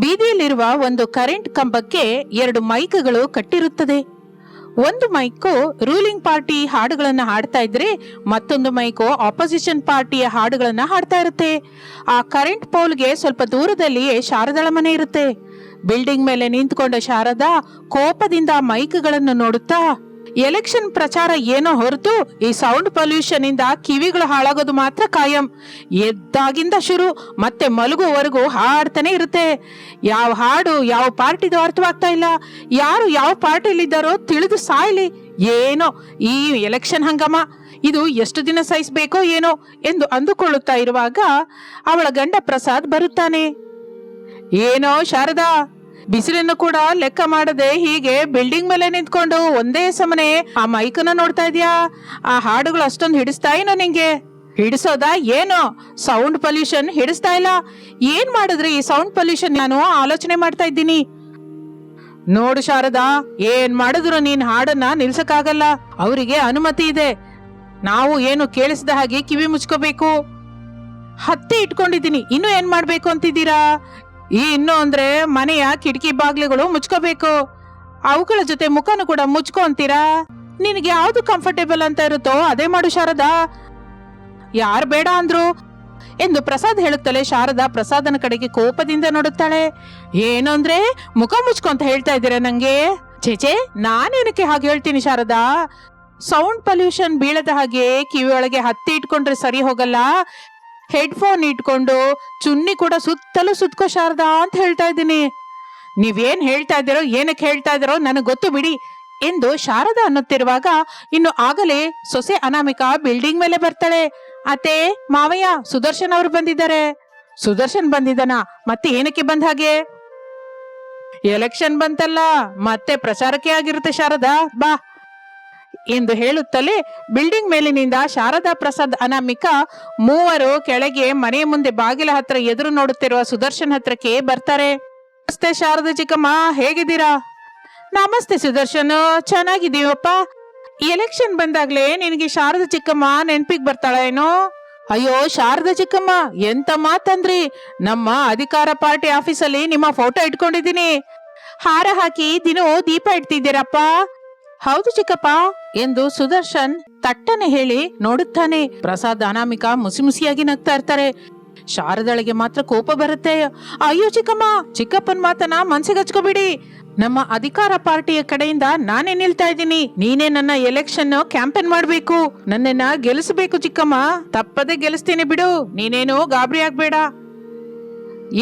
ಬೀದಿಯಲ್ಲಿರುವ ಒಂದು ಕರೆಂಟ್ ಕಂಬಕ್ಕೆ ಎರಡು ಮೈಕ್ಗಳು ಕಟ್ಟಿರುತ್ತದೆ. ಒಂದು ಮೈಕು ರೂಲಿಂಗ್ ಪಾರ್ಟಿ ಹಾಡುಗಳನ್ನು ಹಾಡ್ತಾ ಇದ್ರೆ ಮತ್ತೊಂದು ಮೈಕು ಆಪೋಸಿಷನ್ ಪಾರ್ಟಿಯ ಹಾಡುಗಳನ್ನು ಹಾಡ್ತಾ ಇರುತ್ತೆ. ಆ ಕರೆಂಟ್ ಪೋಲ್ಗೆ ಸ್ವಲ್ಪ ದೂರದಲ್ಲಿಯೇ ಶಾರದಳ ಮನೆ ಇರುತ್ತೆ. ಬಿಲ್ಡಿಂಗ್ ಮೇಲೆ ನಿಂತ್ಕೊಂಡ ಶಾರದಾ ಕೋಪದಿಂದ ಮೈಕ್ಗಳನ್ನು ನೋಡುತ್ತಾ ಎಲೆಕ್ಷನ್ ಪ್ರಚಾರ ಏನೋ ಹೊರತು ಈ ಸೌಂಡ್ ಪೊಲ್ಯೂಷನ್ ಇಂದ ಕಿವಿಗಳು ಹಾಳಾಗೋದು ಮಾತ್ರ ಕಾಯಂ. ಎದ್ದಾಗಿಂದ ಶುರು, ಮತ್ತೆ ಮಲಗುವವರೆಗೂ ಹಾಡ್ತಾನೆ ಇರುತ್ತೆ. ಯಾವ ಹಾಡು ಯಾವ ಪಾರ್ಟಿದು ಅರ್ಥವಾಗ್ತಾ ಇಲ್ಲ. ಯಾರು ಯಾವ ಪಾರ್ಟಿಲಿದ್ದಾರೋ ತಿಳಿದು ಸಾಯ್ಲಿ. ಏನೋ ಈ ಎಲೆಕ್ಷನ್ ಹಂಗಮ. ಇದು ಎಷ್ಟು ದಿನ ಸಹಿಸಬೇಕೋ ಏನೋ ಎಂದು ಅಂದುಕೊಳ್ಳುತ್ತಾ ಇರುವಾಗ ಅವಳ ಗಂಡ ಪ್ರಸಾದ್ ಬರುತ್ತಾನೆ. ಏನೋ ಶಾರದಾ ಬಿಸಿಲನ್ನು ಕೂಡ ಲೆಕ್ಕ ಮಾಡದೆ ಹೀಗೆ ಬಿಲ್ಡಿಂಗ್ ಮೇಲೆ ನಿಂತ್ಕೊಂಡು ಒಂದೇ ಸಮನೆ ಆ ಮೈಕನ್ನ ನೋಡ್ತಾ ಇದೀಯಾ? ಆ ಹಾಡುಗಳು ಅಷ್ಟೊಂದು ಹಿಡಿಸ್ತಾ ಏನೋ ನಿಂಗೆ? ಹಿಡಿಸೋದಾ ಏನು? ಸೌಂಡ್ ಪೊಲ್ಯೂಷನ್ ಹಿಡಿಸ್ತಾ ಇಲ್ಲ. ಏನ್ ಮಾಡಿದ್ರಿ ಈ ಸೌಂಡ್ ಪೊಲ್ಯೂಷನ್ ನಾನು? ಆಲೋಚನೆ ಮಾಡ್ತಾ ಇದ್ದೀನಿ. ನೋಡು ಶಾರದಾ, ಏನ್ ಮಾಡಿದ್ರು ನೀನ್ ಹಾಡನ್ನ ನಿಲ್ಸಕ್ಕಾಗಲ್ಲ. ಅವರಿಗೆ ಅನುಮತಿ ಇದೆ. ನಾವು ಏನು ಕೇಳಿಸಿದ ಹಾಗೆ ಕಿವಿ ಮುಚ್ಕೋಬೇಕು. ಹತ್ತಿ ಇಟ್ಕೊಂಡಿದ್ದೀನಿ. ಇನ್ನು ಏನ್ ಮಾಡ್ಬೇಕು ಅಂತಿದ್ದೀರಾ? ಇನ್ನು ಅಂದ್ರೆ ಮನೆಯ ಕಿಟಕಿ ಬಾಗ್ಲುಗಳು ಮುಚ್ಕೋಬೇಕು. ಅವುಗಳ ಜೊತೆ ಮುಖನು ಕೂಡ ಮುಚ್ಕೊ ಅಂತೀರಾ? ನಿನಗೆ ಯಾವ್ದು ಕಂಫರ್ಟೇಬಲ್ ಅಂತ ಇರುತ್ತೋ ಅದೇ ಮಾಡು ಶಾರದಾ. ಯಾರು ಬೇಡ ಅಂದ್ರು? ಎಂದು ಪ್ರಸಾದ್ ಹೇಳುತ್ತಲೇ ಶಾರದಾ ಪ್ರಸಾದನ ಕಡೆಗೆ ಕೋಪದಿಂದ ನೋಡುತ್ತಾಳೆ. ಏನು ಅಂದ್ರೆ ಮುಖ ಮುಚ್ಕೊ ಅಂತ ಹೇಳ್ತಾ ಇದ್ದೀರಾ ನಂಗೆ? ಚೇಚೆ ನಾನೇನಕ್ಕೆ ಹಾಗೆ ಹೇಳ್ತೀನಿ ಶಾರದಾ? ಸೌಂಡ್ ಪೊಲ್ಯೂಷನ್ ಬೀಳದ ಹಾಗೆ ಕಿವಿಯೊಳಗೆ ಹತ್ತಿ ಇಟ್ಕೊಂಡ್ರೆ ಸರಿ ಹೋಗಲ್ಲ. ಹೆಡ್ಫೋನ್ ಇಟ್ಕೊಂಡು ಚುನ್ನಿ ಕೂಡ ಸುತ್ತಲೂ ಸುತ್ಕೋ ಶಾರದಾ ಅಂತ ಹೇಳ್ತಾ ಇದ್ದೀನಿ. ನೀವೇನ್ ಹೇಳ್ತಾ ಇದ್ದೀರೋ, ಏನಕ್ಕೆ ಹೇಳ್ತಾ ಇದ್ದೀರೋ ನನಗೆ ಗೊತ್ತು ಬಿಡಿ ಎಂದು ಶಾರದಾ ಅನ್ನುತ್ತಿರುವಾಗ ಇನ್ನು ಆಗಲೇ ಸೊಸೆ ಅನಾಮಿಕಾ ಬಿಲ್ಡಿಂಗ್ ಮೇಲೆ ಬರ್ತಾಳೆ. ಅತ್ತೆ, ಮಾವಯ್ಯ, ಸುದರ್ಶನ್ ಅವರು ಬಂದಿದ್ದಾರೆ. ಸುದರ್ಶನ್ ಬಂದಿದ್ದಾನ? ಮತ್ತೆ ಏನಕ್ಕೆ ಬಂದ ಹಾಗೆ? ಎಲೆಕ್ಷನ್ ಬಂತಲ್ಲ, ಮತ್ತೆ ಪ್ರಚಾರಕ್ಕೆ ಆಗಿರುತ್ತೆ ಶಾರದಾ, ಬಾ. ಎಂದು ಹೇಳುತ್ತಲೇ ಬಿಲ್ಡಿಂಗ್ ಮೇಲಿನಿಂದ ಶಾರದಾ ಪ್ರಸಾದ್ ಅನಾಮಿಕ ಮೂವರು ಕೆಳಗೆ ಮನೆಯ ಮುಂದೆ ಬಾಗಿಲ ಹತ್ರ ಎದುರು ನೋಡುತ್ತಿರುವ ಸುದರ್ಶನ್ ಹತ್ರಕ್ಕೆ ಬರ್ತಾರೆ. ನಮಸ್ತೆ ಶಾರದಾ ಚಿಕ್ಕಮ್ಮ, ಹೇಗಿದ್ದೀರಾ? ನಮಸ್ತೆ ಸುದರ್ಶನ್ ಚೆನ್ನಾಗಿದೀವಪ್ಪ ಎಲೆಕ್ಷನ್ ಬಂದಾಗ್ಲೇ ನಿನಗೆ ಶಾರದಾ ಚಿಕ್ಕಮ್ಮ ನೆನ್ಪಿಗೆ ಬರ್ತಾಳ ಏನೋ? ಅಯ್ಯೋ ಶಾರದಾ ಚಿಕ್ಕಮ್ಮ, ಎಂತ ಮಾತಂದ್ರಿ? ನಮ್ಮ ಅಧಿಕಾರ ಪಾರ್ಟಿ ಆಫೀಸಲ್ಲಿ ನಿಮ್ಮ ಫೋಟೋ ಇಟ್ಕೊಂಡಿದ್ದೀನಿ. ಹಾರ ಹಾಕಿ ದಿನೂ ದೀಪ ಇಡ್ತಿದ್ದೀರಪ್ಪ. ಹೌದು ಚಿಕ್ಕಪ್ಪ ಎಂದು ಸುದರ್ಶನ್ ತಟ್ಟನೆ ಹೇಳಿ ನೋಡುತ್ತಾನೆ. ಪ್ರಸಾದ್ ಅನಾಮಿಕ ಮುಸಿ ಮುಸಿಯಾಗಿ ನಗ್ತಾ ಇರ್ತಾರೆ. ಶಾರದಳಿಗೆ ಮಾತ್ರ ಕೋಪ ಬರುತ್ತೆ. ಅಯ್ಯೋ ಚಿಕ್ಕಮ್ಮ, ಚಿಕ್ಕಪ್ಪನ್ ಮಾತನ್ನ ಮನ್ಸಿಗೆ ಹಚ್ಕೋಬಿಡಿ ನಮ್ಮ ಅಧಿಕಾರ ಪಾರ್ಟಿಯ ಕಡೆಯಿಂದ ನಾನೇ ನಿಲ್ತಾ ಇದ್ದೀನಿ. ನೀನೇ ನನ್ನ ಎಲೆಕ್ಷನ್ ಕ್ಯಾಂಪೇನ್ ಮಾಡ್ಬೇಕು. ನನ್ನನ್ನ ಗೆಲ್ಲಿಸಬೇಕು ಚಿಕ್ಕಮ್ಮ. ತಪ್ಪದೆ ಗೆಲ್ಲಿಸ್ತೀನಿ ಬಿಡು. ನೀನೇನು ಗಾಬರಿ ಆಗ್ಬೇಡ.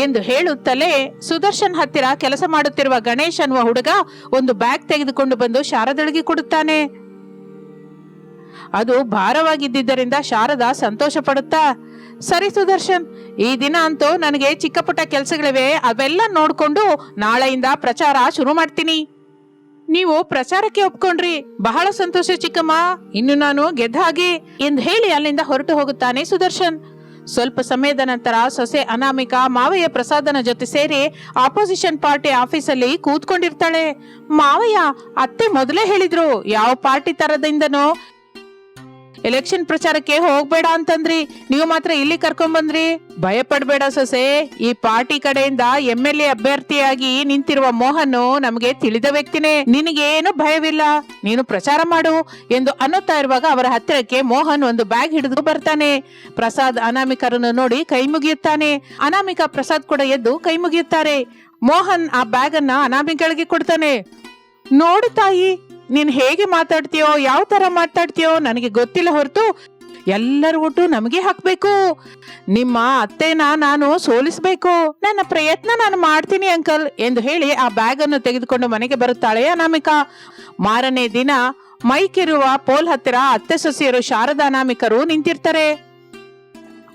ಎಂದು ಹೇಳುತ್ತಲೇ ಸುದರ್ಶನ್ ಹತ್ತಿರ ಕೆಲಸ ಮಾಡುತ್ತಿರುವ ಗಣೇಶ್ ಅನ್ನುವ ಹುಡುಗ ಒಂದು ಬ್ಯಾಗ್ ತೆಗೆದುಕೊಂಡು ಬಂದು ಶಾರದಳಿಗೆ ಕೊಡುತ್ತಾನೆ. ಅದು ಭಾರವಾಗಿದ್ದರಿಂದ ಶಾರದಾ ಸಂತೋಷ ಪಡುತ್ತಾ ಸರಿ ಸುದರ್ಶನ್, ಈ ದಿನ ಅಂತೂ ನನಗೆ ಚಿಕ್ಕ ಪುಟ್ಟ ಕೆಲಸಗಳಿವೆ, ಅವೆಲ್ಲ ನೋಡಿಕೊಂಡು ನಾಳೆಯಿಂದ ಪ್ರಚಾರ ಶುರು ಮಾಡ್ತೀನಿ. ನೀವು ಪ್ರಚಾರಕ್ಕೆ ಒಪ್ಕೊಂಡ್ರಿ. ಬಹಳ ಸಂತೋಷ ಚಿಕ್ಕಮ್ಮ, ಇನ್ನು ನಾನು ಗೆದ್ದಾಗಿ ಎಂದು ಹೇಳಿ ಅಲ್ಲಿಂದ ಹೊರಟು ಹೋಗುತ್ತಾನೆ ಸುದರ್ಶನ್. ಸ್ವಲ್ಪ ಸಮಯದ ನಂತರ ಸೊಸೆ ಅನಾಮಿಕಾ ಮಾವಯ್ಯ ಪ್ರಸಾದನ ಜೊತೆ ಸೇರಿ ಆಪೋಸಿಷನ್ ಪಾರ್ಟಿ ಆಫೀಸಲ್ಲಿ ಕೂತ್ಕೊಂಡಿರ್ತಾಳೆ. ಮಾವಯ್ಯ, ಅತ್ತೆ ಮೊದಲೇ ಹೇಳಿದ್ರು, ಯಾವ ಪಾರ್ಟಿ ತರದಿಂದನೋ ಎಲೆಕ್ಷನ್ ಪ್ರಚಾರಕ್ಕೆ ಹೋಗ್ಬೇಡ ಅಂತಂದ್ರಿ. ನೀವು ಮಾತ್ರ ಇಲ್ಲಿ ಕರ್ಕೊಂಡ್ ಬಂದ್ರಿ ಭಯ ಪಡ್ಬೇಡ ಸೊಸೆ. ಈ ಪಾರ್ಟಿ ಕಡೆಯಿಂದ ಎಂ ಎಲ್ ಎ ಅಭ್ಯರ್ಥಿಯಾಗಿ ನಿಂತಿರುವ ಮೋಹನ್ ನಮಗೆ ತಿಳಿದ ವ್ಯಕ್ತಿನೇ. ನಿನಗೇನು ಭಯವಿಲ್ಲ. ನೀನು ಪ್ರಚಾರ ಮಾಡು ಎಂದು ಅನ್ನುತ್ತಾ ಇರುವಾಗ ಅವರ ಹತ್ತಿರಕ್ಕೆ ಮೋಹನ್ ಒಂದು ಬ್ಯಾಗ್ ಹಿಡಿದು ಬರ್ತಾನೆ. ಪ್ರಸಾದ್ ಅನಾಮಿಕರನ್ನು ನೋಡಿ ಕೈ ಮುಗಿಯುತ್ತಾನೆ. ಅನಾಮಿಕ ಪ್ರಸಾದ್ ಕೂಡ ಎದ್ದು ಕೈ ಮುಗಿಯುತ್ತಾರೆ. ಮೋಹನ್ ಆ ಬ್ಯಾಗ್ ಅನ್ನ ಅನಾಮಿಕಳಿಗೆ ಕೊಡ್ತಾನೆ. ನೋಡು ತಾಯಿ ನೀನ್ ಹೇಗೆ ಮಾತಾಡ್ತೀಯೋ, ಯಾವ ತರ ಮಾತಾಡ್ತೀಯೋ ನನಗೆ ಗೊತ್ತಿಲ್ಲ ಹೊರತು ಎಲ್ಲರ ಒಟ್ಟು ನಮಗೆ ಹಾಕ್ಬೇಕು. ನಿಮ್ಮ ಅತ್ತೆನ ನಾನು ಸೋಲಿಸ್ಬೇಕು. ನನ್ನ ಪ್ರಯತ್ನ ನಾನು ಮಾಡ್ತೀನಿ ಅಂಕಲ್ ಎಂದು ಹೇಳಿ ಆ ಬ್ಯಾಗ್ ಅನ್ನು ತೆಗೆದುಕೊಂಡು ಮನೆಗೆ ಬರುತ್ತಾಳೆ ಅನಾಮಿಕಾ. ಮಾರನೇ ದಿನ ಮೈಕಿರುವ ಪೋಲ್ ಹತ್ತಿರ ಅತ್ತೆ ಸೊಸೆಯರು ಶಾರದಾ ಅನಾಮಿಕರು ನಿಂತಿರ್ತಾರೆ.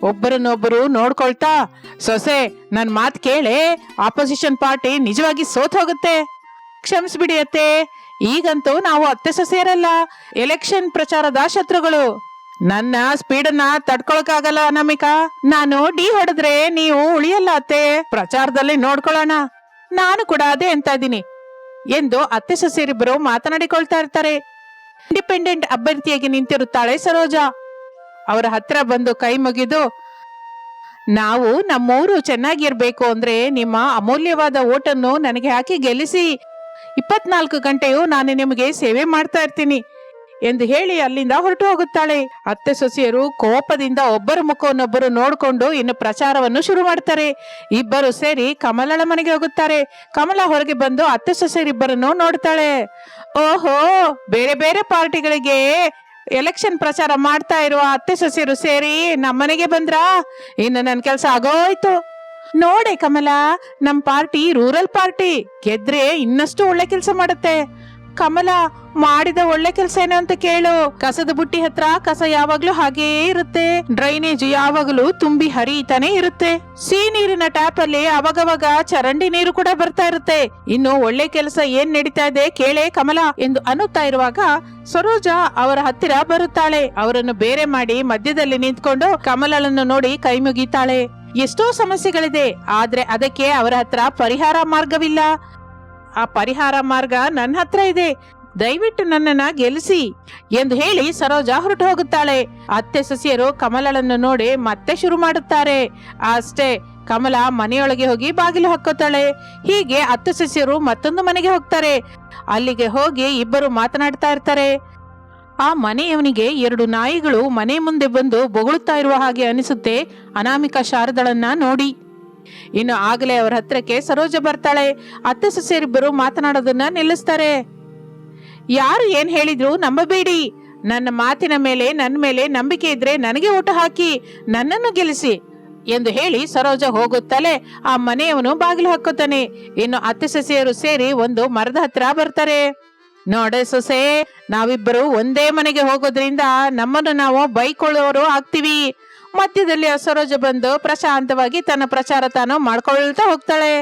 ಒಬ್ಬರನ್ನೊಬ್ಬರು ನೋಡ್ಕೊಳ್ತಾ, ಸೊಸೆ, ನನ್ ಮಾತ್ ಕೇಳೆ. ಆಪೋಸಿಷನ್ ಪಾರ್ಟಿ ನಿಜವಾಗಿ ಸೋತ್ ಹೋಗುತ್ತೆ. ಕ್ಷಮಿಸ್ಬಿಡಿ ಅತ್ತೆ. ಈಗಂತೂ ನಾವು ಅತ್ತೆ ಸೊಸೆಯರಲ್ಲ ಎಲೆಕ್ಷನ್ ಪ್ರಚಾರದ ಶತ್ರುಗಳು. ನನ್ನ ಸ್ಪೀಡನ್ನ ತಡ್ಕೊಳಕ್ಕಾಗಲ್ಲ ಅನಾಮಿಕಾ. ನಾನು ಡಿ ಹೊಡೆದ್ರೆ ನೀವು ಉಳಿಯಲ್ಲ ಅತ್ತೆ. ಪ್ರಚಾರದಲ್ಲಿ ನೋಡ್ಕೊಳ್ಳೋಣ. ನಾನು ಕೂಡ ಅದೇ ಅಂತ ಇದ್ದೀನಿ. ಎಂದು ಅತ್ತೆ ಸೊಸೆಯರಿಬ್ಬರು ಮಾತನಾಡಿಕೊಳ್ತಾ ಇರ್ತಾರೆ. ಇಂಡಿಪೆಂಡೆಂಟ್ ಅಭ್ಯರ್ಥಿಯಾಗಿ ನಿಂತಿರುತ್ತಾಳೆ ಸರೋಜಾ. ಅವರ ಹತ್ರ ಬಂದು ಕೈ ಮುಗಿದು, ನಾವು ನಮ್ಮೂರು ಚೆನ್ನಾಗಿರ್ಬೇಕು ಅಂದ್ರೆ ನಿಮ್ಮ ಅಮೂಲ್ಯವಾದ ಓಟನ್ನು ನನಗೆ ಹಾಕಿ ಗೆಲ್ಲಿಸಿ. ಇಪ್ಪತ್ನಾಲ್ಕು ಗಂಟೆಯೂ ನಾನು ನಿಮಗೆ ಸೇವೆ ಮಾಡ್ತಾ ಇರ್ತೀನಿ ಎಂದು ಹೇಳಿ ಅಲ್ಲಿಂದ ಹೊರಟು ಹೋಗುತ್ತಾಳೆ. ಅತ್ತೆ ಸೊಸೆಯರು ಕೋಪದಿಂದ ಒಬ್ಬರ ಮುಖವನ್ನೊಬ್ಬರು ನೋಡಿಕೊಂಡು ಇನ್ನು ಪ್ರಚಾರವನ್ನು ಶುರು ಮಾಡ್ತಾರೆ. ಇಬ್ಬರು ಸೇರಿ ಕಮಲಳ ಮನೆಗೆ ಹೋಗುತ್ತಾರೆ. ಕಮಲ ಹೊರಗೆ ಬಂದು ಅತ್ತೆ ಸೊಸೆಯರಿಬ್ಬರನ್ನು ನೋಡ್ತಾಳೆ. ಓಹೋ, ಬೇರೆ ಬೇರೆ ಪಾರ್ಟಿಗಳಿಗೆ ಎಲೆಕ್ಷನ್ ಪ್ರಚಾರ ಮಾಡ್ತಾ ಇರುವ ಅತ್ತೆ ಸೊಸೆಯರು ಸೇರಿ ನಮ್ಮನೆಗೆ ಬಂದ್ರಾ? ಇನ್ನು ನನ್ನ ಕೆಲಸ ಆಗೋಯ್ತು. ನೋಡೆ ಕಮಲ, ನಮ್ ಪಾರ್ಟಿ ರೂರಲ್ ಪಾರ್ಟಿ. ಗೆದ್ರೆ ಇನ್ನಷ್ಟು ಒಳ್ಳೆ ಕೆಲಸ ಮಾಡುತ್ತೆ. ಕಮಲ, ಮಾಡಿದ ಒಳ್ಳೆ ಕೆಲಸ ಏನು ಅಂತ ಕೇಳು. ಕಸದ ಬುಟ್ಟಿ ಹತ್ರ ಕಸ ಯಾವಾಗ್ಲೂ ಹಾಗೇ ಇರುತ್ತೆ. ಡ್ರೈನೇಜ್ ಯಾವಾಗಲೂ ತುಂಬಿ ಹರಿತಾನೆ ಇರುತ್ತೆ. ಸಿ ನೀರಿನ ಟ್ಯಾಪ್ ಅಲ್ಲಿ ಅವಾಗವಾಗ ಚರಂಡಿ ನೀರು ಕೂಡ ಬರ್ತಾ ಇರುತ್ತೆ. ಇನ್ನು ಒಳ್ಳೆ ಕೆಲಸ ಏನ್ ನಡೀತಾ ಇದೆ ಕೇಳೆ ಕಮಲ ಎಂದು ಅನ್ನುತ್ತಾ ಇರುವಾಗ ಸರೋಜಾ ಅವರ ಹತ್ತಿರ ಬರುತ್ತಾಳೆ. ಅವರನ್ನು ಬೇರೆ ಮಾಡಿ ಮಧ್ಯದಲ್ಲಿ ನಿಂತ್ಕೊಂಡು ಕಮಲಳನ್ನು ನೋಡಿ ಕೈ ಮುಗಿತಾಳೆ. ಎಷ್ಟೋ ಸಮಸ್ಯೆಗಳಿದೆ, ಆದ್ರೆ ಅದಕ್ಕೆ ಅವರ ಹತ್ರ ಪರಿಹಾರ ಮಾರ್ಗವಿಲ್ಲ. ಆ ಪರಿಹಾರ ಮಾರ್ಗ ನನ್ನ ಹತ್ರ ಇದೆ. ದಯವಿಟ್ಟು ನನ್ನನ್ನ ಗೆಲ್ಲಿಸಿ ಎಂದು ಹೇಳಿ ಸರೋಜಾ ಹೊರಟು ಹೋಗುತ್ತಾಳೆ. ಅತ್ತೆ ಸೊಸೆಯರು ಕಮಲಳನ್ನು ನೋಡಿ ಮತ್ತೆ ಶುರು ಮಾಡುತ್ತಾರೆ. ಅಷ್ಟೇ, ಕಮಲ ಮನೆಯೊಳಗೆ ಹೋಗಿ ಬಾಗಿಲು ಹಾಕೋತಾಳೆ. ಹೀಗೆ ಅತ್ತೆ ಸೊಸೆಯರು ಮತ್ತೊಂದು ಮನೆಗೆ ಹೋಗ್ತಾರೆ. ಅಲ್ಲಿಗೆ ಹೋಗಿ ಇಬ್ಬರು ಮಾತನಾಡ್ತಾ ಇರ್ತಾರೆ. ಆ ಮನೆಯವನಿಗೆ ಎರಡು ನಾಯಿಗಳು ಮನೆ ಮುಂದೆ ಬಂದು ಬೊಗಳುತ್ತಾ ಇರುವ ಹಾಗೆ ಅನಿಸುತ್ತೆ. ಅನಾಮಿಕ ಶಾರದಳನ್ನ ನೋಡಿ. ಇನ್ನು ಆಗಲೇ ಅವರ ಹತ್ರಕ್ಕೆ ಸರೋಜ ಬರ್ತಾಳೆ. ಅತ್ತೆ ಸೊಸೆಯರಿಬ್ಬರು ಮಾತನಾಡೋದನ್ನ ನಿಲ್ಲಿಸ್ತಾರೆ. ಯಾರು ಏನ್ ಹೇಳಿದ್ರು ನಂಬಬೇಡಿ. ನನ್ನ ಮಾತಿನ ಮೇಲೆ ನನ್ನ ಮೇಲೆ ನಂಬಿಕೆ ಇದ್ರೆ ನನಗೆ ಊಟ ಹಾಕಿ, ನನ್ನನ್ನು ಗೆಲ್ಲಿಸಿ ಎಂದು ಹೇಳಿ ಸರೋಜ ಹೋಗುತ್ತಲೇ ಆ ಮನೆಯವನು ಬಾಗಿಲು ಹಾಕುತ್ತಾನೆ. ಇನ್ನು ಅತ್ತೆ ಸೊಸೆಯರು ಸೇರಿ ಒಂದು ಮರದ ಹತ್ರ ಬರ್ತಾರೆ. ನೋಡೆ ಸೊಸೆ, ನಾವಿಬ್ಬರು ಒಂದೇ ಮನೆಗೆ ಹೋಗೋದ್ರಿಂದ ನಮ್ಮನ್ನು ನಾವು ಬೈಕೊಳ್ಳೋರು ಆಗ್ತೀವಿ. ಮಧ್ಯದಲ್ಲಿ ಅಸರೋಜ ಸರೋಜ ಬಂದು ಪ್ರಶಾಂತವಾಗಿ ತನ್ನ ಪ್ರಚಾರ ತಾನು ಮಾಡ್ಕೊಳ್ತಾ ಹೋಗ್ತಾಳೆ.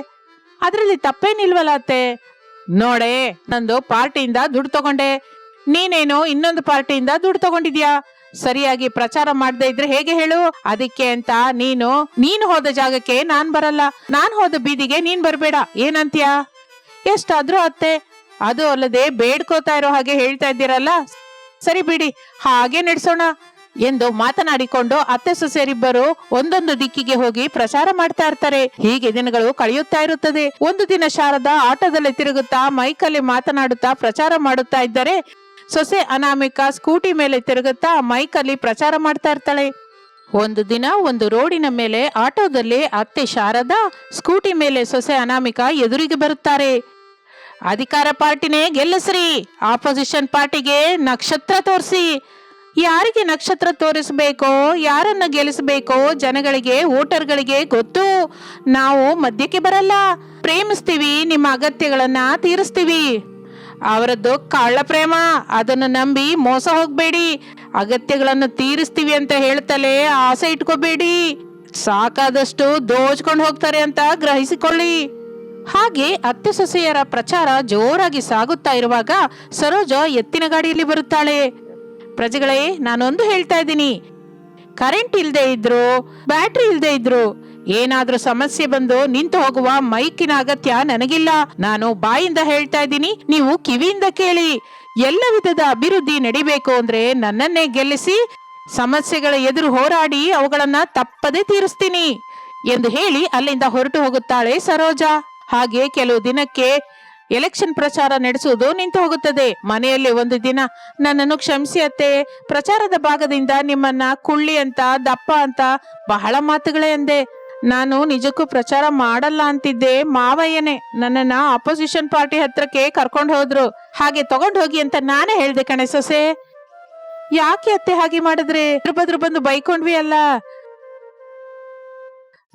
ಅದರಲ್ಲಿ ತಪ್ಪೇನಿಲ್ವಲ್ಲ ಅತ್ತೆ? ನೋಡೆ, ನಂದು ಪಾರ್ಟಿಯಿಂದ ದುಡ್ಡು ತಗೊಂಡೆ. ನೀನೇನು ಇನ್ನೊಂದು ಪಾರ್ಟಿಯಿಂದ ದುಡ್ಡು ತಗೊಂಡಿದ್ಯಾ? ಸರಿಯಾಗಿ ಪ್ರಚಾರ ಮಾಡದೆ ಇದ್ರೆ ಹೇಗೆ ಹೇಳು? ಅದಕ್ಕೆ ಅಂತ ನೀನು ನೀನು ಹೋದ ಜಾಗಕ್ಕೆ ನಾನ್ ಬರಲ್ಲ. ನಾನ್ ಹೋದ ಬೀದಿಗೆ ನೀನ್ ಬರಬೇಡ. ಏನಂತ್ಯಾ? ಎಷ್ಟಾದ್ರೂ ಅತ್ತೆ ಅದು ಅಲ್ಲದೆ ಬೇಡ್ಕೋತಾ ಇರೋ ಹಾಗೆ ಹೇಳ್ತಾ ಇದ್ದೀರಲ್ಲ? ಸರಿ ಬಿಡಿ, ಹಾಗೆ ನಡೆಸೋಣ. ಎಂದು ಮಾತನಾಡಿಕೊಂಡು ಅತ್ತೆ ಸೊಸೆಯರಿಬ್ಬರು ಒಂದೊಂದು ದಿಕ್ಕಿಗೆ ಹೋಗಿ ಪ್ರಚಾರ ಮಾಡ್ತಾ ಇರ್ತಾರೆ. ಹೀಗೆ ದಿನಗಳು ಕಳೆಯುತ್ತಾ ಇರುತ್ತದೆ. ಒಂದು ದಿನ ಶಾರದಾ ಆಟೋದಲ್ಲಿ ತಿರುಗುತ್ತಾ ಮೈಕಲ್ಲಿ ಮಾತನಾಡುತ್ತಾ ಪ್ರಚಾರ ಮಾಡುತ್ತಾ ಇದ್ದರೆ, ಸೊಸೆ ಅನಾಮಿಕ ಸ್ಕೂಟಿ ಮೇಲೆ ತಿರುಗುತ್ತಾ ಮೈಕಲ್ಲಿ ಪ್ರಚಾರ ಮಾಡ್ತಾ ಇರ್ತಾಳೆ. ಒಂದು ದಿನ ಒಂದು ರೋಡಿನ ಮೇಲೆ ಆಟೋದಲ್ಲಿ ಅತ್ತೆ ಶಾರದಾ ಸ್ಕೂಟಿ ಮೇಲೆ ಸೊಸೆ ಅನಾಮಿಕ ಎದುರಿಗೆ ಬರುತ್ತಾರೆ. ಅಧಿಕಾರ ಪಾರ್ಟಿನೇ ಗೆಲ್ಲಿಸ್ರಿ. ಆಪೋಸಿಷನ್ ಪಾರ್ಟಿಗೆ ನಕ್ಷತ್ರ ತೋರಿಸಿ. ಯಾರಿಗೆ ನಕ್ಷತ್ರ ತೋರಿಸಬೇಕೋ, ಯಾರನ್ನ ಗೆಲ್ಲಿಸಬೇಕೋ ಜನಗಳಿಗೆ, ವೋಟರ್ಗಳಿಗೆ ಗೊತ್ತು. ನಾವು ಮಧ್ಯಕ್ಕೆ ಬರಲ್ಲ. ಪ್ರೇಮಿಸ್ತೀವಿ, ನಿಮ್ಮ ಅಗತ್ಯಗಳನ್ನು ತೀರಿಸ್ತೀವಿ. ಅವರದ್ದು ಕಳ್ಳ ಪ್ರೇಮ, ಅದನ್ನು ನಂಬಿ ಮೋಸ ಹೋಗಬೇಡಿ. ಅಗತ್ಯಗಳನ್ನು ತೀರಿಸ್ತೀವಿ ಅಂತ ಹೇಳ್ತಲೇ ಆಸೆ ಇಟ್ಕೋಬೇಡಿ. ಸಾಕಾದಷ್ಟು ದೋಚ್ಕೊಂಡು ಹೋಗ್ತಾರೆ ಅಂತ ಗ್ರಹಿಸಿಕೊಳ್ಳಿ. ಹಾಗೆ ಅತ್ತೆ ಸೊಸೆಯರ ಪ್ರಚಾರ ಜೋರಾಗಿ ಸಾಗುತ್ತಾ ಇರುವಾಗ ಸರೋಜ ಎತ್ತಿನ ಗಾಡಿಯಲ್ಲಿ ಬರುತ್ತಾಳೆ. ಪ್ರಜೆಗಳೇ, ನಾನೊಂದು ಹೇಳ್ತಾ ಇದ್ದೀನಿ. ಕರೆಂಟ್ ಇಲ್ಲದೆ ಇದ್ರು, ಬ್ಯಾಟ್ರಿ ಇಲ್ಲದೆ ಇದ್ರು, ಏನಾದ್ರೂ ಸಮಸ್ಯೆ ಬಂದು ನಿಂತು ಹೋಗುವ ಮೈಕಿನ ಅಗತ್ಯ ನನಗಿಲ್ಲ. ನಾನು ಬಾಯಿಂದ ಹೇಳ್ತಾ ಇದ್ದೀನಿ, ನೀವು ಕಿವಿಯಿಂದ ಕೇಳಿ. ಎಲ್ಲ ವಿಧದ ಅಭಿವೃದ್ಧಿ ನಡಿಬೇಕು ಅಂದ್ರೆ ನನ್ನನ್ನೇ ಗೆಲ್ಲಿಸಿ, ಸಮಸ್ಯೆಗಳ ಎದುರು ಹೋರಾಡಿ ಅವುಗಳನ್ನ ತಪ್ಪದೆ ತೀರಿಸ್ತೀನಿ ಎಂದು ಹೇಳಿ ಅಲ್ಲಿಂದ ಹೊರಟು ಹೋಗುತ್ತಾಳೆ ಸರೋಜಾ. ಹಾಗೆ ಕೆಲವು ದಿನಕ್ಕೆ ಎಲೆಕ್ಷನ್ ಪ್ರಚಾರ ನಡೆಸುವುದು ನಿಂತು ಹೋಗುತ್ತದೆ. ಮನೆಯಲ್ಲಿ ಒಂದು ದಿನ ನನ್ನನ್ನು ಕ್ಷಮಿಸಿ ಅತ್ತೆ. ಪ್ರಚಾರದ ಭಾಗದಿಂದ ನಿಮ್ಮನ್ನ ಕುಳ್ಳಿ ಅಂತ, ದಪ್ಪ ಅಂತ ಬಹಳ ಮಾತುಗಳೇ ಅಂದೆ. ನಾನು ನಿಜಕ್ಕೂ ಪ್ರಚಾರ ಮಾಡಲ್ಲ ಅಂತಿದ್ದೆ ಮಾವಯ್ಯನೇ. ನನ್ನನ್ನ ಅಪೋಸಿಷನ್ ಪಾರ್ಟಿ ಹತ್ರಕ್ಕೆ ಕರ್ಕೊಂಡು ಹೋದ್ರು. ಹಾಗೆ ತಗೊಂಡು ಹೋಗಿ ಅಂತ ನಾನೇ ಹೇಳ್ದೆ ಕಣೆ ಸೊಸೆ. ಯಾಕೆ ಅತ್ತೆ ಹಾಗೆ ಮಾಡಿದ್ರೆ? ಬದ್ರು ಬಂದು ಬೈಕೊಂಡ್ವಿ ಅಲ್ಲ.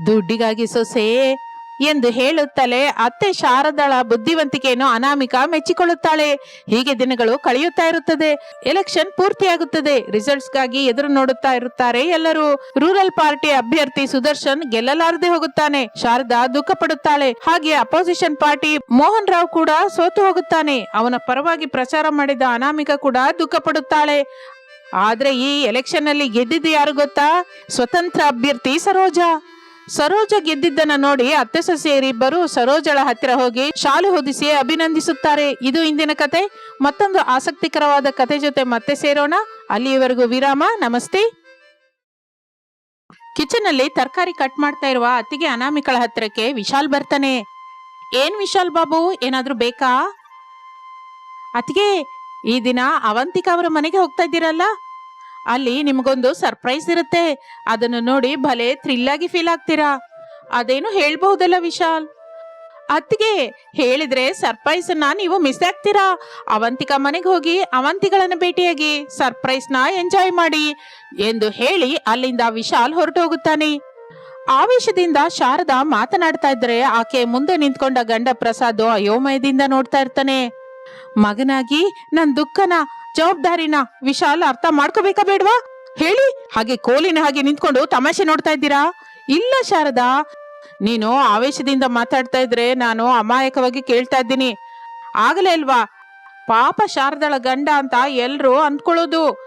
ದುಡ್ಡಿಗಾಗಿ ಸೊಸೆ ಎಂದು ಹೇಳುತ್ತಲೇ ಅತ್ತೆ ಶಾರದಳ ಬುದ್ಧಿವಂತಿಕೆಯನ್ನು ಅನಾಮಿಕ ಮೆಚ್ಚಿಕೊಳ್ಳುತ್ತಾಳೆ. ಹೀಗೆ ದಿನಗಳು ಕಳೆಯುತ್ತಾ ಇರುತ್ತದೆ. ಎಲೆಕ್ಷನ್ ಪೂರ್ತಿಯಾಗುತ್ತದೆ. ರಿಸಲ್ಟ್ಸ್ಗಾಗಿ ಎದುರು ನೋಡುತ್ತಾ ಇರುತ್ತಾರೆ ಎಲ್ಲರೂ. ರೂರಲ್ ಪಾರ್ಟಿ ಅಭ್ಯರ್ಥಿ ಸುದರ್ಶನ್ ಗೆಲ್ಲಲಾರದೆ ಹೋಗುತ್ತಾನೆ. ಶಾರದಾ ದುಃಖ ಪಡುತ್ತಾಳೆ. ಹಾಗೆ ಅಪೋಸಿಷನ್ ಪಾರ್ಟಿ ಮೋಹನ್ ರಾವ್ ಕೂಡ ಸೋತು ಹೋಗುತ್ತಾನೆ. ಅವನ ಪರವಾಗಿ ಪ್ರಚಾರ ಮಾಡಿದ ಅನಾಮಿಕ ಕೂಡ ದುಃಖ ಪಡುತ್ತಾಳೆ. ಆದ್ರೆ ಈ ಎಲೆಕ್ಷನ್ ಅಲ್ಲಿ ಗೆದ್ದಿದ್ದು ಯಾರು ಗೊತ್ತಾ? ಸ್ವತಂತ್ರ ಅಭ್ಯರ್ಥಿ ಸರೋಜಾ. ಸರೋಜ ಗೆದ್ದಿದ್ದನ್ನ ನೋಡಿ ಅತ್ತೆ ಸೊಸೆಯರಿಬ್ಬರು ಸರೋಜಳ ಹತ್ತಿರ ಹೋಗಿ ಶಾಲು ಹೊದಿಸಿ ಅಭಿನಂದಿಸುತ್ತಾರೆ. ಇದು ಇಂದಿನ ಕತೆ. ಮತ್ತೊಂದು ಆಸಕ್ತಿಕರವಾದ ಕತೆ ಜೊತೆ ಮತ್ತೆ ಸೇರೋಣ. ಅಲ್ಲಿಯವರೆಗೂ ವಿರಾಮ. ನಮಸ್ತೆ. ಕಿಚನ್ ಅಲ್ಲಿ ತರಕಾರಿ ಕಟ್ ಮಾಡ್ತಾ ಇರುವ ಅತ್ತಿಗೆ ಅನಾಮಿಕಳ ಹತ್ತಿರಕ್ಕೆ ವಿಶಾಲ್ ಬರ್ತಾನೆ. ಏನ್ ವಿಶಾಲ್ ಬಾಬು, ಏನಾದ್ರೂ ಬೇಕಾ? ಅತ್ತಿಗೆ, ಈ ದಿನ ಅವಂತಿಕಾ ಅವರ ಮನೆಗೆ ಹೋಗ್ತಾ ಇದ್ದೀರಲ್ಲ? ಅಲ್ಲಿ ನಿಮಗೊಂದು ಸರ್ಪ್ರೈಸ್ ಇರುತ್ತೆ. ಅದನ್ನು ನೋಡಿ ಭಲೆ ಥ್ರಿಲ್ ಆಗಿ ಫೀಲ್ ಆಗ್ತೀರಾ? ಅದೇನು ಹೇಳ್ಬಹುದಲ್ಲ ವಿಶಾಲ್? ಅತ್ತಿಗೆ ಹೇಳಿದ್ರೆ ಸರ್ಪ್ರೈಸ್ನ ನೀವು ಮಿಸ್ ಆಗ್ತೀರಾ? ಅವಂತಿಕ ಮನೆಗೆ ಹೋಗಿ ಅವಂತಿಗಳನ್ನ ಭೇಟಿಯಾಗಿ ಸರ್ಪ್ರೈಸ್ನ ಎಂಜಾಯ್ ಮಾಡಿ ಎಂದು ಹೇಳಿ ಅಲ್ಲಿಂದ ವಿಶಾಲ್ ಹೊರಟು ಹೋಗುತ್ತಾನೆ ಆವೇಶದಿಂದ ಶಾರದಾ ಮಾತನಾಡ್ತಾ ಇದ್ರೆ ಆಕೆ ಮುಂದೆ ನಿಂತ್ಕೊಂಡ ಗಂಡ ಪ್ರಸಾದ್ ಅಯೋಮಯದಿಂದ ನೋಡ್ತಾ ಇರ್ತಾನೆ. ಮಗನಾಗಿ ನನ್ ದುಃಖನ ಜವಾಬ್ದಾರಿನ ವಿಶಾಲ್ ಅರ್ಥ ಮಾಡ್ಕೋಬೇಕಾ ಬೇಡ್ವಾ? ಹೇಳಿ. ಹಾಗೆ ಕೋಲಿನ ಹಾಗೆ ನಿಂತ್ಕೊಂಡು ತಮಾಷೆ ನೋಡ್ತಾ ಇದ್ದೀರಾ? ಇಲ್ಲ, ಶಾರದಾ. ನೀನು ಆವೇಶದಿಂದ ಮಾತಾಡ್ತಾ ಇದ್ರೆ ನಾನು ಅಮಾಯಕವಾಗಿ ಕೇಳ್ತಾ ಇದ್ದೀನಿ. ಆಗಲೇ ಅಲ್ವಾ? ಪಾಪ ಶಾರದಳ ಗಂಡ ಅಂತ ಎಲ್ರು ಅಂದ್ಕೊಳ್ಳೋದು.